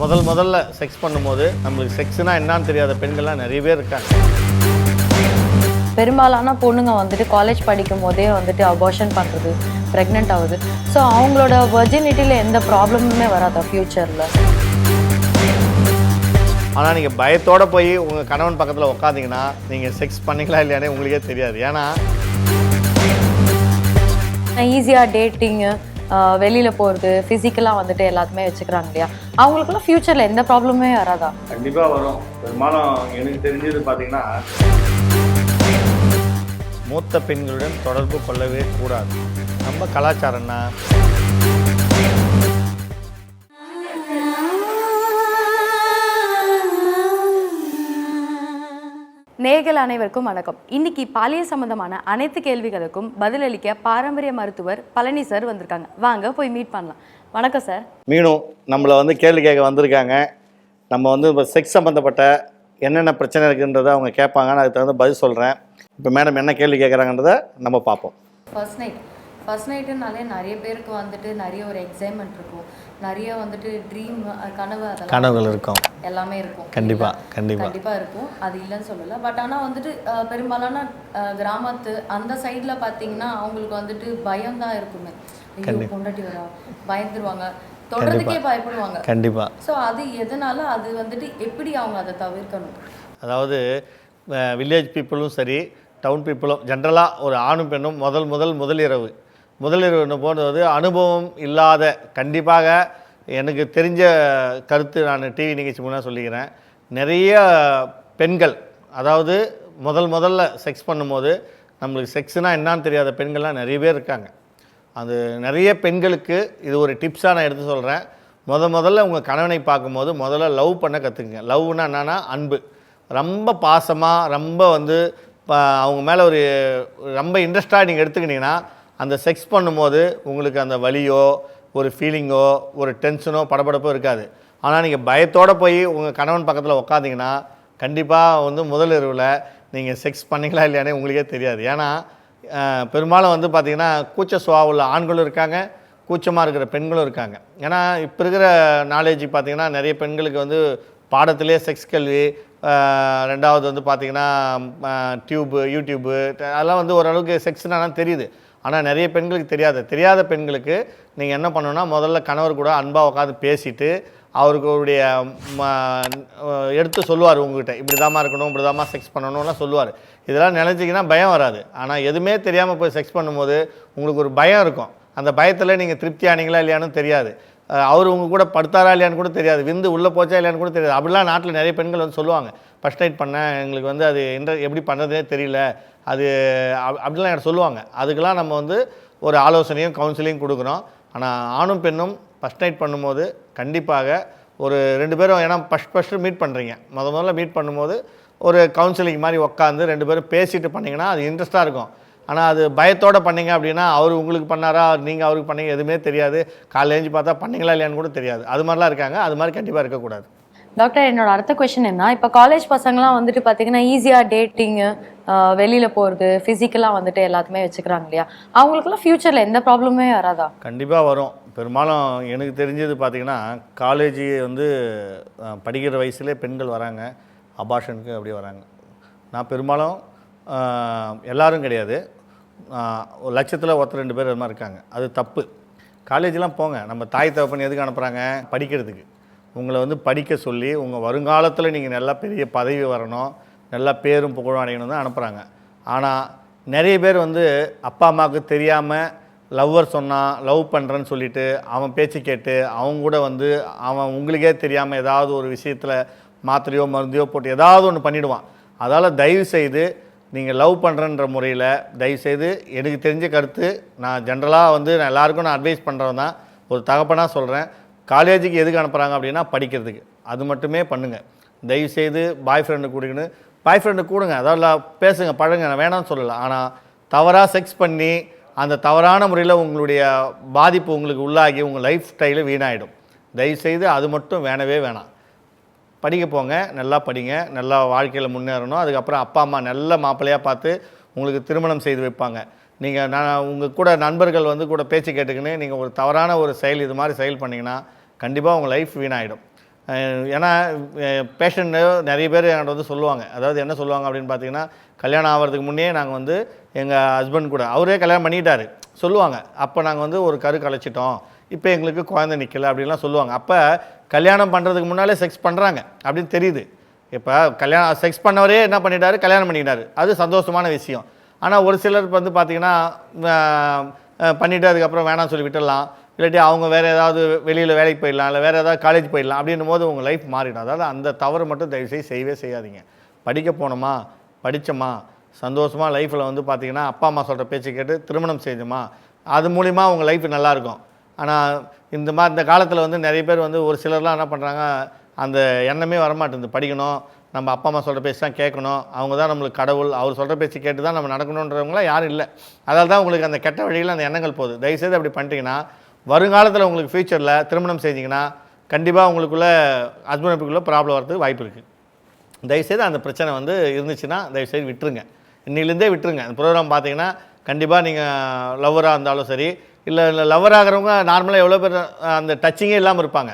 முதல் முதல்ல செக்ஸ் பண்ணும்போது நம்மளுக்கு செக்ஸ்னா என்னன்னு தெரியாத பெண்கள்லாம் நிறைய பேர் இருக்காங்க. பெரும்பாலான பொண்ணுங்க வந்துட்டு காலேஜ் படிக்கும் போதே வந்துட்டு அபார்ஷன் பண்ணுறது ப்ரெக்னென்ட் ஆகுது ஸோ அவங்களோட வர்ஜினிட்டியில் எந்த ப்ராப்ளமுமே வராதா ஃப்யூச்சரில் ஆனால் நீங்கள் பயத்தோட போய் உங்கள் கணவன் பக்கத்தில் உட்காந்தீங்கன்னா நீங்கள் செக்ஸ் பண்ணீங்களா இல்லையானே உங்களுக்கே தெரியாது. ஏன்னா ஈஸியாக டேட்டிங்கு வெளியில் போகிறது ஃபிசிக்கலாக வந்துட்டு எல்லாத்துமே வச்சுக்கிறாங்க இல்லையா? அவங்களுக்குலாம் ஃப்யூச்சரில் எந்த ப்ராப்ளமே வராதா? கண்டிப்பாக வரும். பெரும்பாலும் எனக்கு தெரிஞ்சது பார்த்தீங்கன்னா மூத்த பெண்களுடன் தொடர்பு கொள்ளவே கூடாது. நம்ம கலாச்சாரம்னா நேர்கள் அனைவருக்கும் வணக்கம். இன்னைக்கு பாலியல் சம்பந்தமான அனைத்து கேள்விகளுக்கும் பதிலளிக்க பாரம்பரிய மருத்துவர் பழனி சார் வந்திருக்காங்க. வாங்க போய் மீட் பண்ணலாம். வணக்கம் சார் மீனும் நம்மளை வந்து கேள்வி கேட்க வந்திருக்காங்க. நம்ம வந்து இப்போ செக்ஸ் சம்மந்தப்பட்ட என்னென்ன பிரச்சனை இருக்குன்றதை அவங்க கேட்பாங்க. நான் அதுக்கு தகுந்த பதில் சொல்கிறேன் இப்போ மேடம் என்ன கேள்வி கேட்குறாங்கன்றதை நம்ம பார்ப்போம். ஃபர்ஸ்ட் நைட் ஃபர்ஸ்ட் நைட்டுனாலே நிறைய பேருக்கு வந்துட்டு நிறைய ஒரு எக்ஸைட்மெண்ட் இருக்கும். நிறைய வந்துட்டு ட்ரீம் கனவு அதெல்லாம் கனவுகள் இருக்கும். எல்லாமே இருக்கும். கண்டிப்பா, இல்லைங்களா? கண்டிப்பா. கண்டிப்பா இருக்கும். அது இல்லைன்னு சொல்லல. பட் ஆனா வந்துட்டு பெரும்பாலான கிராமத்து அந்த சைடுல பாத்தீங்கன்னா அவங்களுக்கு வந்துட்டு பயம் தான் இருக்குமே. ஐயோ பொண்டாட்டி வரா பயந்துருவாங்க. தொடர்றதுக்கே பயப்படுவாங்க. கண்டிப்பாக ஸோ அது எதனால அது வந்துட்டு எப்படி அவங்க அதை தவிர்க்கணும்? அதாவது வில்லேஜ் பீப்புளும் சரி டவுன் பீப்புளும் ஜென்ரலாக ஒரு ஆணும் பெண்ணும் முதல் முதல் முதலிரவு முதலீர் ஒன்று போனது அனுபவம் இல்லாத கண்டிப்பாக எனக்கு தெரிஞ்ச கருத்து நான் டிவி நிகழ்ச்சி மூலம் சொல்லிக்கிறேன். நிறைய பெண்கள் அதாவது முதல் முதல்ல செக்ஸ் பண்ணும்போது நம்மளுக்கு செக்ஸ்னால் என்னான்னு தெரியாத பெண்கள்லாம் நிறைய பேர் இருக்காங்க. அது நிறைய பெண்களுக்கு இது ஒரு டிப்ஸாக நான் எடுத்து சொல்கிறேன் முத முதல்ல உங்கள் கணவனை பார்க்கும்போது முதல்ல லவ் பண்ண கற்றுக்குங்க லவ்னா என்னன்னா அன்பு. ரொம்ப பாசமாக ரொம்ப வந்து இப்போ அவங்க மேலே ஒரு ரொம்ப இன்ட்ரெஸ்டாக நீங்கள் எடுத்துக்கிட்டிங்கன்னா அந்த செக்ஸ் பண்ணும்போது உங்களுக்கு அந்த வலியோ ஒரு ஃபீலிங்கோ ஒரு டென்ஷனோ படபடப்போ இருக்காது. ஆனால் நீங்கள் பயத்தோடு போய் உங்கள் கணவன் பக்கத்தில் உட்காந்திங்கன்னா கண்டிப்பாக வந்து முதல் இரவில் நீங்கள் செக்ஸ் பண்ணீங்களா இல்லையானே உங்களுக்கே தெரியாது. ஏன்னா பெரும்பாலும் வந்து பார்த்திங்கன்னா கூச்ச சுபாவம் உள்ள ஆண்களும் இருக்காங்க கூச்சமாக இருக்கிற பெண்களும் இருக்காங்க. ஏன்னா இப்போ இருக்கிற நாலேஜ் பார்த்திங்கன்னா நிறைய பெண்களுக்கு வந்து பாடத்திலே செக்ஸ் கல்வி ரெண்டாவது வந்து பார்த்திங்கன்னா டியூப்பு யூடியூப்பு அதெல்லாம் வந்து ஓரளவுக்கு செக்ஸ்னால் தெரியுது. ஆனால் நிறைய பெண்களுக்கு தெரியாது. தெரியாத பெண்களுக்கு நீங்கள் என்ன பண்ணணும்னா முதல்ல கணவர் கூட அன்பாக உட்காந்து பேசிட்டு அவருக்குடைய ம, எடுத்து சொல்லுவார் உங்ககிட்ட. இப்படி தாம்மா இருக்கணும் இப்படி தாம்மா செக்ஸ் பண்ணணும்லாம் சொல்லுவார். இதெல்லாம் நினச்சிங்கன்னா பயம் வராது. ஆனால் எதுவுமே தெரியாமல் போய் செக்ஸ் பண்ணும்போது உங்களுக்கு ஒரு பயம் இருக்கும். அந்த பயத்தில் நீங்கள் திருப்தி ஆனீங்களா இல்லையானு தெரியாது. அவர் உங்க கூட படுத்தாரா இல்லையான்னு கூட தெரியாது. விந்து உள்ளே போச்சா இல்லையான்னு கூட தெரியாது. அப்படிலாம் நாட்டில் நிறைய பெண்கள் வந்து சொல்லுவாங்க. ஃபஸ்ட் எய்ட் பண்ணேன் எங்களுக்கு வந்து அது எந்த எப்படி பண்ணுறதுனே தெரியல. அது அப்- அப்படிலாம் எனக்கு சொல்லுவாங்க. அதுக்கெல்லாம் நம்ம வந்து ஒரு ஆலோசனையும் கவுன்சிலிங் கொடுக்குறோம். ஆனால் ஆணும் பெண்ணும் ஃபஸ்ட் நைட் பண்ணும்போது கண்டிப்பாக ஒரு ரெண்டு பேரும் ஏன்னா ஃபஸ்ட் ஃபஸ்ட்டு மீட் பண்ணுறீங்க முத முதல்ல மீட் பண்ணும்போது ஒரு கவுன்சிலிங் மாதிரி உட்காந்து ரெண்டு பேரும் பேசிட்டு பண்ணிங்கன்னா அது இன்ட்ரெஸ்ட்டாக இருக்கும். ஆனால் அது பயத்தோட பண்ணீங்க அப்படின்னா அவர் உங்களுக்கு பண்ணாரா? நீங்கள் அவருக்கு பண்ணீங்க எதுவுமே தெரியாது. காலைல எழுந்து பார்த்தா பண்ணீங்களா இல்லையான்னு கூட தெரியாது. அது மாதிரிலாம் இருக்காங்க. அது மாதிரி கண்டிப்பாக இருக்கக்கூடாது. டாக்டர் என்னோட அடுத்த கொஸ்டின் என்ன? இப்போ காலேஜ் பசங்கலாம் வந்துட்டு பார்த்தீங்கன்னா ஈஸியாக டேட்டிங்கு வெளியில் போகிறது ஃபிசிக்கலாக வந்துட்டு எல்லாத்துமே வச்சுக்கிறாங்க இல்லையா? அவங்களுக்குலாம் ஃப்யூச்சரில் எந்த ப்ராப்ளமே வராதா? கண்டிப்பாக வரும். பெரும்பாலும் எனக்கு தெரிஞ்சது பார்த்தீங்கன்னா காலேஜ் வந்து படிக்கிற வயசுலேயே பெண்கள் வராங்க. அபாஷனுக்கு அப்படி வராங்க. நான் பெரும்பாலும் எல்லாரும் கிடையாது. ஒரு லட்சத்தில் ஒருத்தர் ரெண்டு பேர் அது மாதிரி இருக்காங்க. அது தப்பு. காலேஜெலாம் போங்க. நம்ம தாய் தகப்பன் எதுக்கு அனுப்புகிறாங்க படிக்கிறதுக்கு. உங்களை வந்து படிக்க சொல்லி உங்கள் வருங்காலத்தில் நீங்கள் நல்லா பெரிய பதவி வரணும் நல்லா பேரும் புகழும் அடையணும் தான் அனுப்புகிறாங்க ஆனால் நிறைய பேர் வந்து அப்பா அம்மாவுக்கு தெரியாமல் லவ்வர் சொன்னான் லவ் பண்ணுறேன்னு சொல்லிட்டு அவன் பேச்சு கேட்டு அவங்க கூட வந்து அவன் உங்களுக்கே தெரியாமல் ஏதாவது ஒரு விஷயத்தில் மாத்திரையோ மருந்தையோ போட்டு ஏதாவது ஒன்று பண்ணிவிடுவான் அதால் தயவு செய்து நீங்கள் லவ் பண்ணுறன்ற முறையில் தயவுசெய்து எனக்கு தெரிஞ்ச கருத்து நான் ஜென்ரலாக வந்து நான் எல்லாருக்கும் நான் அட்வைஸ் பண்ணுறவன் தான். ஒரு தகப்பனாக சொல்கிறேன் காலேஜுக்கு எதுக்கு அனுப்புகிறாங்க அப்படின்னா படிக்கிறதுக்கு. அது மட்டுமே பண்ணுங்கள் தயவுசெய்து பாய் ஃப்ரெண்டு கூடிக்கணும் பாய் ஃப்ரெண்டு கூடுங்க. அதாவது பேசுங்க பழங்க நான் வேணாம்னு சொல்லலை. ஆனால் தவறாக செக்ஸ் பண்ணி அந்த தவறான முறையில் உங்களுடைய பாதிப்பு உங்களுக்கு உள்ளாகி உங்கள் லைஃப் ஸ்டைலு வீணாயிடும். தயவுசெய்து அது மட்டும் வேணவே வேணாம். படிக்க போங்க நல்லா படிங்க நல்லா வாழ்க்கையில் முன்னேறணும். அதுக்கப்புறம் அப்பா அம்மா நல்ல மாப்பிள்ளையாக பார்த்து உங்களுக்கு திருமணம் செய்து வைப்பாங்க. நீங்கள் நான் உங்கள் கூட நண்பர்கள் வந்து கூட பேச்சு கேட்டுக்கின்னு நீங்கள் ஒரு தவறான ஒரு செயல் இது மாதிரி செயல் பண்ணிங்கன்னா கண்டிப்பாக உங்கள் லைஃப் வீணாகிடும் ஏன்னா பேஷண்ட்டு நிறைய பேர் என்கிட்ட வந்து சொல்லுவாங்க. அதாவது என்ன சொல்லுவாங்க அப்படின்னு பார்த்தீங்கன்னா கல்யாணம் ஆகிறதுக்கு முன்னே நாங்கள் வந்து எங்கள் ஹஸ்பண்ட் கூட அவரே கல்யாணம் பண்ணிட்டாரு. சொல்லுவாங்க. அப்போ நாங்கள் வந்து ஒரு கரு கலைச்சிட்டோம். இப்போ எங்களுக்கு குழந்தை நிற்கல அப்படின்லாம் சொல்லுவாங்க. அப்போ கல்யாணம் பண்ணுறதுக்கு முன்னாலே செக்ஸ் பண்ணுறாங்க அப்படின்னு தெரியுது. இப்போ கல்யாணம் செக்ஸ் பண்ணவரே என்ன பண்ணிட்டாரு? கல்யாணம் பண்ணிக்கிட்டாரு. அது சந்தோஷமான விஷயம். ஆனால் ஒரு சிலர் வந்து பார்த்திங்கன்னா பண்ணிவிட்டு அதுக்கப்புறம் வேணாம்னு சொல்லி விட்டுடலாம். இல்லாட்டி அவங்க வேறு ஏதாவது வெளியில் வேலைக்கு போயிடலாம் இல்லை வேறு ஏதாவது காலேஜ் போயிடலாம் அப்படின்னும் போது உங்கள் லைஃப் மாறிடும். அதாவது அந்த தவறு மட்டும் தயவுசெய்து செய்யவே செய்யாதீங்க. படிக்க போனோமா படித்தோமா சந்தோஷமாக லைஃப்பில் வந்து பார்த்திங்கன்னா அப்பா அம்மா சொல்கிற பேச்சு கேட்டு திருமணம் செஞ்சோமா அது மூலிமா உங்கள் லைஃப் நல்லாயிருக்கும் ஆனால் இந்த மாதிரி இந்த காலத்தில் வந்து நிறைய பேர் வந்து ஒரு சிலர்லாம் என்ன பண்ணுறாங்க அந்த எண்ணமே வரமாட்டேங்குது. படிக்கணும் நம்ம அப்பா அம்மா சொல்கிற பேச்சு தான் கேட்கணும். அவங்க தான் நம்மளுக்கு கடவுள். அவர் சொல்கிற பேச்சு கேட்டு தான் நம்ம நடக்கணுன்றவங்களாம் யாரும் இல்லை. அதால் தான் உங்களுக்கு அந்த கெட்ட வழியில் அந்த எண்ணங்கள் போகுது. தயவுசெய்து அப்படி பண்ணிட்டீங்கன்னா வருங்காலத்தில் உங்களுக்கு ஃப்யூச்சரில் திருமணம் செஞ்சீங்கன்னா கண்டிப்பாக உங்களுக்குள்ளே ஹஸ்பண்ட் ப்ராப்ளம் வரதுக்கு வாய்ப்பு இருக்குது தயவுசெய்து அந்த பிரச்சனை வந்து இருந்துச்சுன்னா தயவுசெய்து விட்டுருங்க. இன்னிலேருந்தே விட்டுருங்க. அந்த ப்ரோக்ராம் பார்த்தீங்கன்னா கண்டிப்பாக நீங்கள் லவ்வராக இருந்தாலும் சரி இல்லை இல்லை லவ்வர் ஆகிறவங்க நார்மலாக எவ்வளோ பேர் அந்த டச்சிங்கே இல்லாமல் இருப்பாங்க.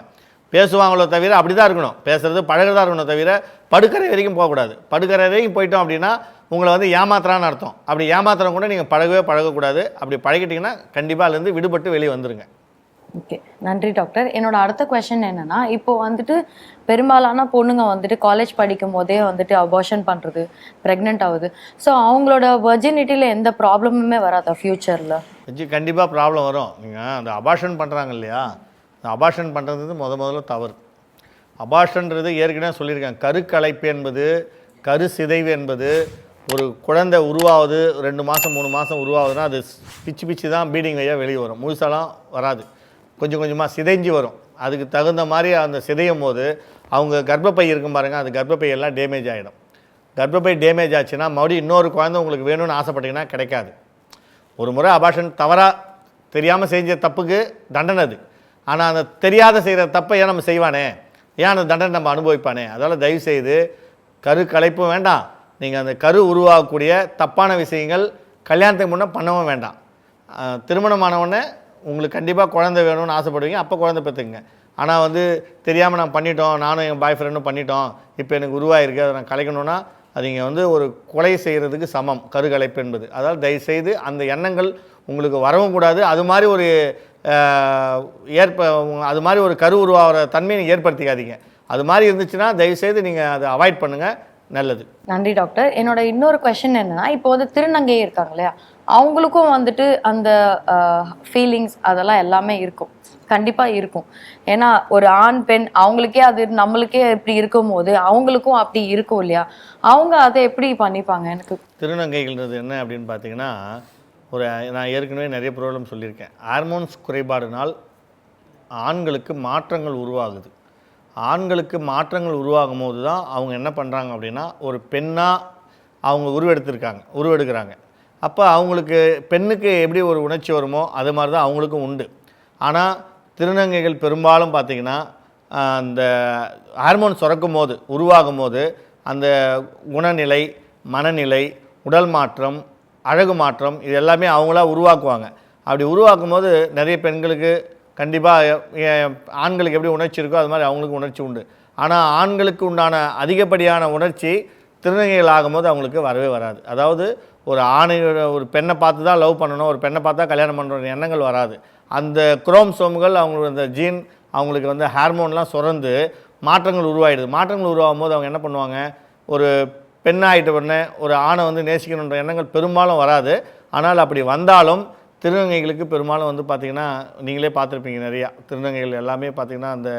பேசுவாங்களோ தவிர அப்படி தான் இருக்கணும். பேசுறது பழகிறதா இருக்கணும் தவிர படுக்கரை வரைக்கும் போகக்கூடாது. படுக்கரை வரைக்கும் போயிட்டோம் அப்படின்னா உங்களை வந்து ஏமாத்துறான்னு அர்த்தம். அப்படி ஏமாத்துறவங்க கூட நீங்கள் பழகவே பழகக்கூடாது. அப்படி பழகிட்டிங்கன்னா கண்டிப்பாக அதுலேருந்து விடுபட்டு வெளியே வந்துடுங்க ஓகே. நன்றி டாக்டர். என்னோட அடுத்த கொஷின் என்னென்னா இப்போ வந்துட்டு பெரும்பாலான பொண்ணுங்க வந்துட்டு காலேஜ் படிக்கும் போதே வந்துட்டு அபார்ஷன் பண்ணுறது ப்ரெக்னென்ட் ஆகுது. ஸோ அவங்களோட வெர்ஜினிட்டியில் எந்த ப்ராப்ளமுமே வராதா ஃப்யூச்சரில் கண்டிப்பாக ப்ராப்ளம் வரும். நீங்கள் அந்த அபார்ஷன் பண்ணுறாங்க இல்லையா? அந்த அபார்ஷன் பண்ணுறது முத முதல்ல தவறு. அபார்ஷன்றது ஏற்கனவே சொல்லியிருக்கேன். கருக்கலைப்பு என்பது கரு சிதைவு என்பது ஒரு குழந்தை உருவாகுது ரெண்டு மாதம் மூணு மாதம் உருவாகுதுன்னா அது பிச்சு பிச்சு தான் பீடிங் வழியாக வெளியே வரும். முழுசாலாம் வராது. கொஞ்சம் கொஞ்சமாக சிதைஞ்சு வரும். அதுக்கு தகுந்த மாதிரி அந்த சிதையும் போது அவங்க கர்ப்பப்பை இருக்கும் பாருங்கள் அந்த கர்ப்பப்பை எல்லாம் டேமேஜ் ஆகிடும் கர்ப்பப்பை டேமேஜ் ஆச்சுன்னா மறுபடியும் இன்னொரு குழந்தை உங்களுக்கு வேணும்னு ஆசைப்பட்டீங்கன்னா கிடைக்காது. ஒரு முறை அபாஷன் தவறாக தெரியாமல் செஞ்ச தப்புக்கு தண்டனை அது. ஆனால் அந்த தெரியாத செய்கிற தப்பை ஏன் நம்ம செய்வானே? ஏன் அந்த தண்டனை நம்ம அனுபவிப்பானே? அதனால் தயவு செய்து கரு கலைப்பும் வேண்டாம். நீங்கள் அந்த கரு உருவாகக்கூடிய தப்பான விஷயங்கள் கல்யாணத்துக்கு முன்னே பண்ணவும் வேண்டாம். திருமணமானவுடனே உங்களுக்கு கண்டிப்பாக குழந்தை வேணும்னு ஆசைப்படுவீங்க. அப்போ குழந்தை பெற்றுங்க ஆனால் வந்து தெரியாமல் நான் பண்ணிட்டோம் நானும் என் பாய் ஃப்ரெண்டும் பண்ணிட்டோம் இப்போ எனக்கு உருவாயிருக்கு அதை நான் கலைக்கணும்னா அது இங்கே வந்து ஒரு கொலை செய்கிறதுக்கு சமம் கருகலைப்பு என்பது. அதாவது தயவுசெய்து அந்த எண்ணங்கள் உங்களுக்கு வரவும் கூடாது. அது மாதிரி ஒரு ஏற்ப அது மாதிரி ஒரு கரு உருவாகிற தன்மையை ஏற்படுத்திக்காதீங்க. அது மாதிரி இருந்துச்சுன்னா தயவுசெய்து நீங்கள் அதை அவாய்ட் பண்ணுங்கள் நல்லது. நன்றி டாக்டர். என்னோட இன்னொரு கொஷின் என்னன்னா இப்போ வந்து திருநங்கை இருக்காங்க இல்லையா? அவங்களுக்கும் வந்துட்டு அந்த ஃபீலிங்ஸ் அதெல்லாம் எல்லாமே இருக்கும். கண்டிப்பா இருக்கும். ஏன்னா ஒரு ஆண் பெண் அவங்களுக்கே அது நம்மளுக்கே இப்படி இருக்கும் போது அவங்களுக்கும் அப்படி இருக்கும் இல்லையா? அவங்க அதை எப்படி பண்ணிப்பாங்க? எனக்கு திருநங்கைகள்ன்றது என்ன அப்படின்னு பார்த்தீங்கன்னா ஒரு நான் ஏற்கனவே நிறைய ப்ராப்ளம் சொல்லியிருக்கேன். ஹார்மோன்ஸ் குறைபாடுனால் ஆண்களுக்கு மாற்றங்கள் உருவாகுது. ஆண்களுக்கு மாற்றங்கள் உருவாகும் போது தான் அவங்க என்ன பண்ணுறாங்க அப்படின்னா ஒரு பெண்ணாக அவங்க உருவெடுத்திருக்காங்க உருவெடுக்கிறாங்க. அப்போ அவங்களுக்கு பெண்ணுக்கு எப்படி ஒரு உணர்ச்சி வருமோ அது மாதிரி தான் அவங்களுக்கும் உண்டு. ஆனால் திருநங்கைகள் பெரும்பாலும் பார்த்திங்கன்னா அந்த ஹார்மோன் சுரக்கும் போது உருவாகும் போது அந்த குணநிலை மனநிலை உடல் மாற்றம் அழகு மாற்றம் இது எல்லாமே அவங்களா உருவாக்குவாங்க. அப்படி உருவாக்கும் போது நிறைய பெண்களுக்கு கண்டிப்பாக ஆண்களுக்கு எப்படி உணர்ச்சி இருக்கோ அது மாதிரி அவங்களுக்கு உணர்ச்சி உண்டு. ஆனால் ஆண்களுக்கு உண்டான அதிகப்படியான உணர்ச்சி திருநங்கைகள் ஆகும்போது அவங்களுக்கு வரவே வராது. அதாவது ஒரு ஆணையோட ஒரு பெண்ணை பார்த்து தான் லவ் பண்ணணும் ஒரு பெண்ணை பார்த்தா கல்யாணம் பண்ணுற எண்ணங்கள் வராது. அந்த குரோம்சோம்கள் அவங்களுக்கு அந்த ஜீன் அவங்களுக்கு வந்து ஹார்மோன்லாம் சுரந்து மாற்றங்கள் உருவாயிடுது. மாற்றங்கள் உருவாகும் போது அவங்க என்ன பண்ணுவாங்க? ஒரு பெண்ணாயிட்ட உடனே ஒரு ஆணை வந்து நேசிக்கணுன்ற எண்ணங்கள் பெரும்பாலும் வராது. ஆனால் அப்படி வந்தாலும் திருநங்கைகளுக்கு பெரும்பாலும் வந்து பார்த்திங்கன்னா நீங்களே பார்த்துருப்பீங்க நிறையா. திருநங்கைகள் எல்லாமே பார்த்திங்கன்னா அந்த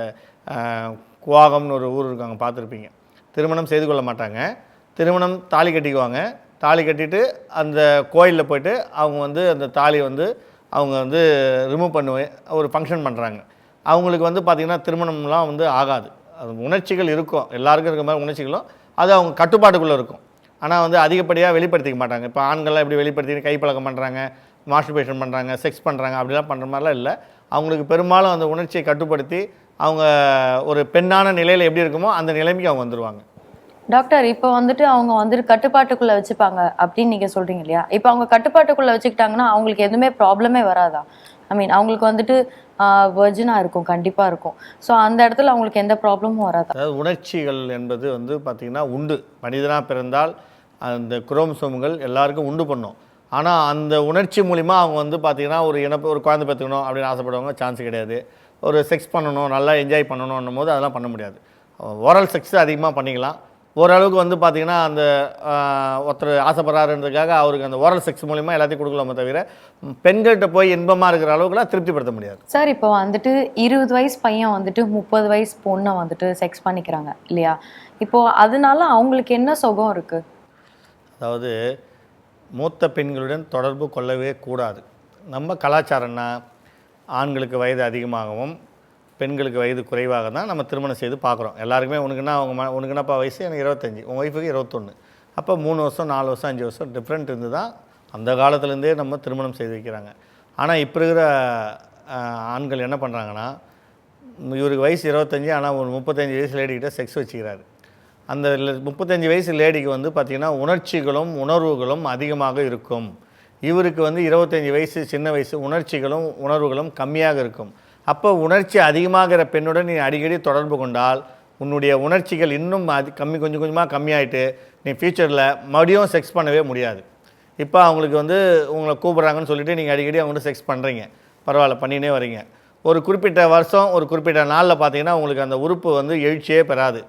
குவாகம்னு ஒரு ஊர் இருக்காங்க பார்த்துருப்பீங்க. திருமணம் செய்து கொள்ள மாட்டாங்க. திருமணம் தாலி கட்டிக்குவாங்க. தாலி கட்டிட்டு அந்த கோயிலில் போயிட்டு அவங்க வந்து அந்த தாலி வந்து அவங்க வந்து ரிமூவ் பண்ணுவே ஒரு ஃபங்க்ஷன் பண்ணுறாங்க அவங்களுக்கு வந்து பார்த்திங்கன்னா திருமணம்லாம் வந்து ஆகாது. அது உணர்ச்சிகள் இருக்கும். எல்லாருக்கும் இருக்கிற மாதிரி உணர்ச்சிகளும் அது அவங்க கட்டுப்பாட்டுக்குள்ளே இருக்கும். ஆனால் வந்து அதிகப்படியாக வெளிப்படுத்திக்க மாட்டாங்க. இப்போ ஆண்கள்லாம் எப்படி வெளிப்படுத்தி கைப்பழக்கம் பண்ணுறாங்க மாஸ்டர்பேஷன் பண்ணுறாங்க செக்ஸ் பண்ணுறாங்க அப்படிலாம் பண்ணுற மாதிரிலாம் இல்லை. அவங்களுக்கு பெரும்பாலும் அந்த உணர்ச்சியை கட்டுப்படுத்தி அவங்க ஒரு பெண்ணான நிலையில் எப்படி இருக்குமோ அந்த நிலைமைக்கு அவங்க வந்துடுவாங்க டாக்டர் இப்போ வந்துட்டு அவங்க வந்துட்டு கட்டுப்பாட்டுக்குள்ள வச்சுப்பாங்க அப்படின்னு நீங்க சொல்றீங்க இல்லையா? இப்போ அவங்க கட்டுப்பாட்டுக்குள்ள வச்சுக்கிட்டாங்கன்னா அவங்களுக்கு எதுவுமே ப்ராப்ளமே வராதா? ஐ மீன் அவங்களுக்கு வந்துட்டு வெர்ஜினாக இருக்கும் கண்டிப்பாக இருக்கும். ஸோ அந்த இடத்துல அவங்களுக்கு எந்த ப்ராப்ளமும் வராது? அதாவது உணர்ச்சிகள் என்பது வந்து பார்த்திங்கன்னா உண்டு. மனிதனாக பிறந்தால் அந்த குரோமசோம்கள் எல்லாருக்கும் உண்டு பண்ணும். ஆனால் அந்த உணர்ச்சி மூலிமா அவங்க வந்து பார்த்திங்கன்னா ஒரு இனப்பு ஒரு குழந்தை பெற்றுக்கணும் அப்படின்னு ஆசைப்படுறவங்க சான்ஸ் கிடையாது. ஒரு செக்ஸ் பண்ணணும் நல்லா என்ஜாய் பண்ணணும்னும் போது அதெல்லாம் பண்ண முடியாது. ஓரல் செக்ஸ் அதிகமாக பண்ணிக்கலாம். ஓரளவுக்கு வந்து பார்த்திங்கன்னா அந்த ஒருத்தர் ஆசைப்படுறாருன்றதுக்காக அவருக்கு அந்த ஓரல் செக்ஸ் மூலிமா எல்லாத்தையும் கொடுக்கலாமே தவிர பெண்கள்கிட்ட போய் இன்பமாக இருக்கிற அளவுக்குலாம் திருப்திப்படுத்த முடியாது. சார் இப்போ வந்துட்டு இருபது வயசு பையன் வந்துட்டு முப்பது வயசு பொண்ணை வந்துட்டு செக்ஸ் பண்ணிக்கிறாங்க இல்லையா? இப்போ அதனால அவங்களுக்கு என்ன சுகம் இருக்கு? அதாவது மூத்த பெண்களுடன் தொடர்பு கொள்ளவே கூடாது. நம்ம கலாச்சாரம்னா ஆண்களுக்கு வயது அதிகமாகவும் பெண்களுக்கு வயது குறைவாக தான் நம்ம திருமணம் செய்து பார்க்குறோம். எல்லாருக்குமே உனக்குன்னா அவங்க ம உனக்கு வயசு எனக்கு இருபத்தஞ்சி உங்கள் ஒய்ஃபுக்கு இருபத்தொன்று அப்போ மூணு வருஷம் நாலு வருஷம் அஞ்சு வருஷம் டிஃப்ரெண்ட் இருந்து தான் அந்த காலத்துலேருந்தே நம்ம திருமணம் செய்து வைக்கிறாங்க. ஆனால் இப்போ இருக்கிற ஆண்கள் என்ன பண்ணுறாங்கன்னா இவருக்கு வயசு இருபத்தஞ்சி ஆனால் ஒரு முப்பத்தஞ்சு வயசு லேடிக்கிட்ட செக்ஸ் வச்சுக்கிறாரு. அந்த முப்பத்தஞ்சு வயசு லேடிக்கு வந்து பார்த்திங்கன்னா உணர்ச்சிகளும் உணர்வுகளும் அதிகமாக இருக்கும். இவருக்கு வந்து இருபத்தஞ்சி வயசு சின்ன வயசு உணர்ச்சிகளும் உணர்வுகளும் கம்மியாக இருக்கும். அப்போ உணர்ச்சி அதிகமாகிற பெண்ணுடன் நீ அடிக்கடி தொடர்பு கொண்டால் உன்னுடைய உணர்ச்சிகள் இன்னும் அது கம்மி கொஞ்சம் கொஞ்சமாக கம்மியாயிட்டு நீ ஃப்யூச்சரில் மறுபடியும் செக்ஸ் பண்ணவே முடியாது. இப்போ அவங்களுக்கு வந்து உங்களை கூப்பிட்றாங்கன்னு சொல்லிட்டு நீங்கள் அடிக்கடி அவங்க செக்ஸ் பண்ணுறீங்க பரவாயில்ல பண்ணினே வரீங்க. ஒரு குறிப்பிட்ட வருஷம் ஒரு குறிப்பிட்ட நாளில் பார்த்தீங்கன்னா உங்களுக்கு அந்த உறுப்பு வந்து எழுச்சியே பெறாது.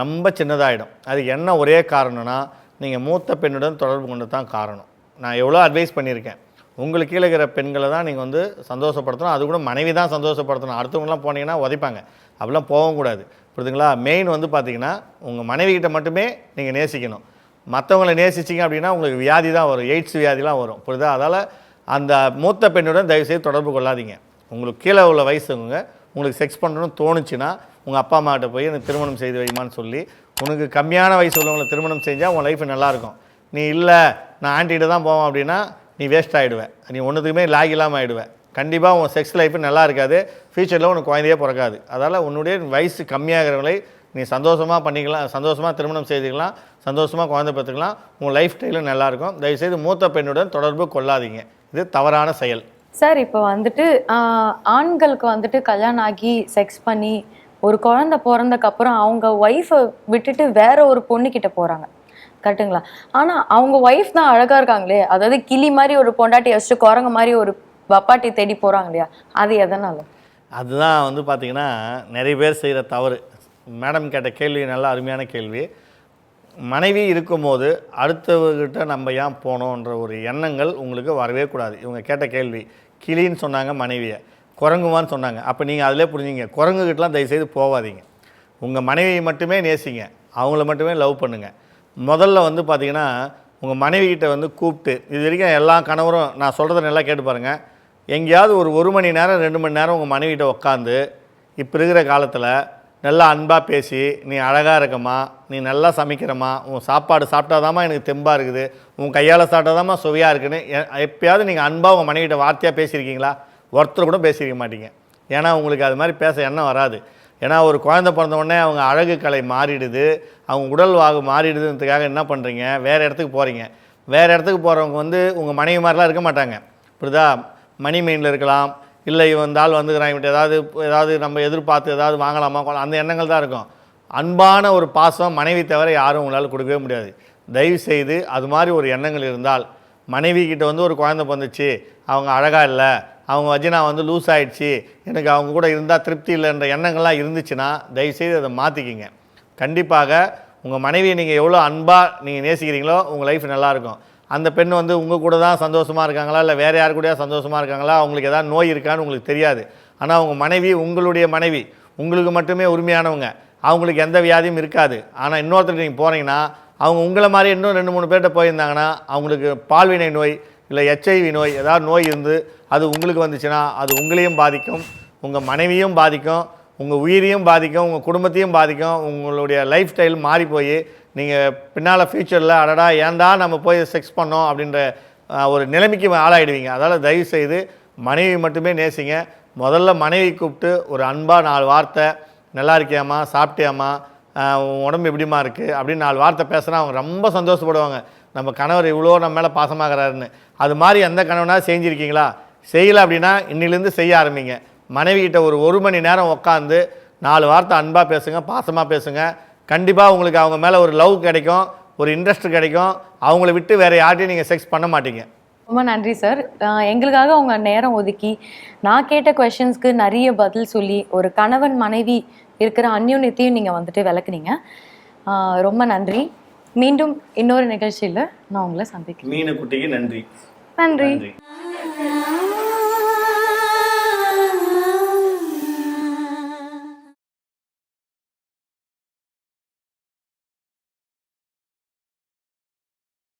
ரொம்ப சின்னதாகிடும் அது என்ன ஒரே காரணம்னா நீங்கள் மூத்த பெண்ணுடன் தொடர்பு கொண்டு தான் காரணம். நான் எவ்வளோ அட்வைஸ் பண்ணியிருக்கேன். உங்களுக்கு கீழே இருக்கிற பெண்களை தான் நீங்கள் வந்து சந்தோஷப்படுத்தணும். அது கூட மனைவி தான் சந்தோஷப்படுத்தணும். அடுத்தவங்களாம் போனீங்கன்னா உதைப்பாங்க. அப்படிலாம் போகவும் கூடாது. புரியுதுங்களா? மெயின் வந்து பார்த்தீங்கன்னா உங்கள் மனைவிக்கிட்ட மட்டுமே நீங்கள் நேசிக்கணும். மற்றவங்களை நேசிச்சிங்க அப்படின்னா உங்களுக்கு வியாதி தான் வரும். எய்ட்ஸ் வியாதிலாம் வரும். புரியுதா? அதால் அந்த மூத்த பெண்ணுடன் தயவுசெய்து தொடர்பு கொள்ளாதீங்க. உங்களுக்கு கீழே உள்ள வயசுங்க உங்களுக்கு செக்ஸ் பண்ணணும்னு தோணுச்சுன்னா உங்கள் அப்பா அம்மாட்ட போய் எனக்கு திருமணம் செய்து வைமான்னு சொல்லி உனக்கு கம்மியான வயசு உள்ளவங்களை திருமணம் செஞ்சால் உன் லைஃப் நல்லாயிருக்கும். நீ இல்லை நான் ஆண்டிகிட்ட தான் போவேன் அப்படின்னா நீ வேஸ்ட் ஆகிடுவேன் நீ ஒன்றுத்துக்குமே லாக் இல்லாமல் ஆகிடுவேன் கண்டிப்பாக உன் செக்ஸ் லைஃப் நல்லா இருக்காது. ஃப்யூச்சரில் உனக்கு குழந்தையே பிறக்காது. அதால் உன்னுடைய வயசு கம்மியாகிறவங்களை நீ சந்தோஷமாக பண்ணிக்கலாம். சந்தோஷமாக திருமணம் செய்துக்கலாம். சந்தோஷமாக குழந்தை பெற்றுக்கலாம். உன் லைஃப் ஸ்டைலும் நல்லாயிருக்கும். தயவுசெய்து மூத்த பெண்ணுடன் தொடர்பு கொள்ளாதீங்க. இது தவறான செயல். சார் இப்போ வந்துட்டு ஆண்களுக்கு வந்துட்டு கல்யாணம் ஆகி செக்ஸ் பண்ணி ஒரு குழந்தை பிறந்தக்கப்புறம் அவங்க ஒய்ஃபை விட்டுட்டு வேற ஒரு பொண்ணுக்கிட்ட போகிறாங்க கரெக்ட்டுங்களா? ஆனால் அவங்க ஒய்ஃப் தான் அழகாக இருக்காங்களே. அதாவது கிளி மாதிரி ஒரு பொண்டாட்டி வச்சுட்டு குரங்கு மாதிரி ஒரு வப்பாட்டி தேடி போகிறாங்க இல்லையா? அது எதனால? அதுதான் வந்து பார்த்திங்கன்னா நிறைய பேர் செய்கிற தவறு. மேடம் கேட்ட கேள்வி நல்ல அருமையான கேள்வி. மனைவி இருக்கும்போது அடுத்தவர்கிட்ட நம்ம ஏன் போனோன்ற ஒரு எண்ணங்கள் உங்களுக்கு வரவே கூடாது. இவங்க கேட்ட கேள்வி கிளின்னு சொன்னாங்க மனைவியை. குரங்குவான்னு சொன்னாங்க. அப்போ நீங்கள் அதிலே புரிஞ்சுங்க குரங்குகிட்டலாம் தயவுசெய்து போகாதீங்க உங்கள் மனைவியை மட்டுமே நேசிங்க. அவங்கள மட்டுமே லவ் பண்ணுங்கள் முதல்ல வந்து பார்த்தீங்கன்னா உங்கள் மனைவிக்கிட்ட வந்து கூப்பிட்டு இது வரைக்கும் எல்லா கணவரும் நான் சொல்கிறத நல்லா கேட்டு பாருங்கள் எங்கேயாவது ஒரு ஒரு மணி நேரம் ரெண்டு மணி நேரம் உங்கள் மனைவிகிட்ட உட்காந்து இப்போ இருக்கிற காலத்தில் நல்லா அன்பாக பேசி நீ அழகாக இருக்கம்மா நீ நல்லா சமைக்கிறம்மா உன் சாப்பாடு சாப்பிட்டாதாம்மா எனக்கு தெம்பாக இருக்குது உன் கையால் சாப்பிட்டாதாம்மா சுவையாக இருக்குன்னு எ- எப்பயாவது நீங்கள் அன்பாக உங்கள் மனைவிட்ட வார்த்தையாக பேசியிருக்கீங்களா? ஒருத்தர் கூட பேசியிருக்க மாட்டீங்க. ஏன்னா உங்களுக்கு அது மாதிரி பேச எண்ணம் வராது. ஏன்னா ஒரு குழந்தை பிறந்த உடனே அவங்க அழகு கலை மாறிடுது. அவங்க உடல் வாகு மாறிடுதுன்றதுக்காக என்ன பண்ணுறீங்க வேறு இடத்துக்கு போகிறீங்க வேறு இடத்துக்கு போகிறவங்க வந்து உங்கள் மனைவி மாதிரிலாம் இருக்க மாட்டாங்க. புரியுதா? மணி மெயினில் இருக்கலாம். இல்லை இவன் ஆள் வந்துக்கிறான். இவன்ட்டு ஏதாவது ஏதாவது நம்ம எதிர்பார்த்து ஏதாவது வாங்கலாமா? அந்த எண்ணங்கள் தான் இருக்கும். அன்பான ஒரு பாசம் மனைவி தவிர யாரும் உங்களால் கொடுக்கவே முடியாது. தயவு செய்து அது மாதிரி ஒரு எண்ணங்கள் இருந்தால் மனைவி கிட்ட வந்து ஒரு குழந்தை பிறந்துச்சு அவங்க அழகாக இல்லை அவங்க வஜினா வந்து லூஸ் ஆகிடுச்சு எனக்கு அவங்க கூட இருந்தால் திருப்தி இல்லைன்ற எண்ணங்கள்லாம் இருந்துச்சுன்னா தயவுசெய்து அதை மாற்றிக்கிங்க கண்டிப்பாக உங்கள் மனைவியை நீங்கள் எவ்வளோ அன்பாக நீங்கள் நேசிக்கிறீங்களோ உங்கள் லைஃப் நல்லாயிருக்கும். அந்த பெண் வந்து உங்கள் கூட தான் சந்தோஷமாக இருக்காங்களா இல்லை வேறு யார் கூடயா சந்தோஷமாக இருக்காங்களா அவங்களுக்கு எதாவது நோய் இருக்கான்னு உங்களுக்கு தெரியாது. ஆனால் உங்கள் மனைவி உங்களுடைய மனைவி உங்களுக்கு மட்டுமே உரிமையானவங்க. அவங்களுக்கு எந்த வியாதியும் இருக்காது. ஆனால் இன்னொருத்தருக்கு நீங்கள் போனீங்கன்னா அவங்க உங்களை மாதிரி இன்னும் ரெண்டு மூணு பேர்கிட்ட போயிருந்தாங்கன்னா அவங்களுக்கு பால்வினை நோய் இல்லை எச்ஐவி நோய் ஏதாவது நோய் இருந்து அது உங்களுக்கு வந்துச்சுன்னா அது உங்களையும் பாதிக்கும் உங்கள் மனைவியும் பாதிக்கும் உங்கள் உயிரையும் பாதிக்கும் உங்கள் குடும்பத்தையும் பாதிக்கும் உங்களுடைய லைஃப் ஸ்டைல் மாறி போய் நீங்கள் பின்னால் ஃப்யூச்சரில் அடடா ஏன்டா நம்ம போய் செக்ஸ் பண்ணோம் அப்படின்ற ஒரு நிலைமைக்கு ஆளாயிடுவீங்க. அதால் தயவு செய்து மனைவி மட்டுமே நேசிங்க. முதல்ல மனைவி கூப்பிட்டு ஒரு அன்பாக நாலு வார்த்தை நல்லா இருக்கியாமா சாப்பிட்டியாம்மா? உடம்பு எப்படிமா இருக்குது அப்படின்னு நாலு வார்த்தை பேசுனா அவங்க ரொம்ப சந்தோஷப்படுவாங்க. நம்ம கணவர் இவ்வளோ நம்ம மேலே பாசமாகறாருன்னு. அது மாதிரி எந்த கணவனாவது செஞ்சுருக்கீங்களா? செய்யலை அப்படின்னா இன்னிலேருந்து செய்ய ஆரம்பிங்க. மனைவிகிட்ட ஒரு ஒரு மணி நேரம் உட்காந்து நாலு வார்த்தை அன்பாக பேசுங்க பாசமாக பேசுங்க. கண்டிப்பாக உங்களுக்கு அவங்க மேலே ஒரு லவ் கிடைக்கும் ஒரு இன்ட்ரெஸ்ட் கிடைக்கும். அவங்கள விட்டு வேறு யார்ட்டையும் நீங்கள் செக்ஸ் பண்ண மாட்டீங்க. ரொம்ப நன்றி சார் எங்களுக்காக உங்க நேரம் ஒதுக்கி நான் கேட்ட கொஷின்ஸ்க்கு நிறைய பதில் சொல்லி ஒரு கணவன் மனைவி இருக்கிற அந்யூன்யத்தையும் நீங்கள் வந்துட்டு விளக்குனீங்க. ஆஹ் ரொம்ப நன்றி. மீண்டும் இன்னொரு நிகழ்ச்சியில் நான் உங்களை சந்திக்கிறேன். மீனு குட்டிக்கு நன்றி நன்றி. நன்றி